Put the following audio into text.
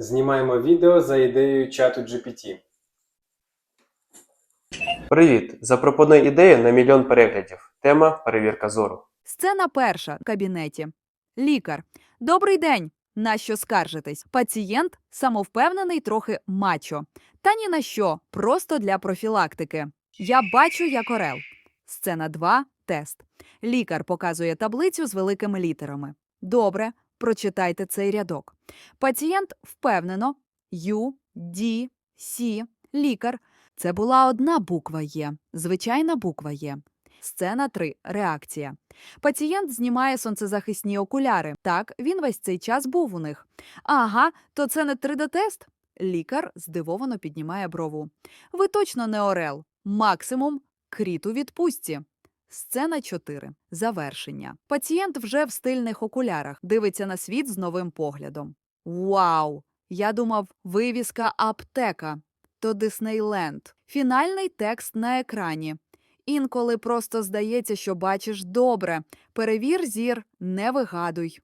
Знімаємо відео за ідеєю чату GPT. Привіт! Запропонуй ідею на мільйон переглядів. Тема перевірка зору. Сцена перша в кабінеті. Лікар. Добрий день. На що скаржитесь? Пацієнт самовпевнений, трохи мачо. Та ні на що, просто для профілактики. Я бачу як орел. Сцена 2. Тест. Лікар показує таблицю з великими літерами. Добре, прочитайте цей рядок. Пацієнт впевнено. Ю, Ді, Сі, лікар. Це була одна буква Є, звичайна буква Є. Сцена 3. Реакція. Пацієнт знімає сонцезахисні окуляри. Так, він весь цей час був у них. Ага, то це не 3D-тест? Лікар здивовано піднімає брову. Ви точно не орел. Максимум кріт у відпустці. Сцена 4. Завершення. Пацієнт вже в стильних окулярах дивиться на світ з новим поглядом. Вау! Я думав, вивіска аптека. То Диснейленд. Фінальний текст на екрані. Інколи просто здається, що бачиш добре. Перевір зір, не вигадуй.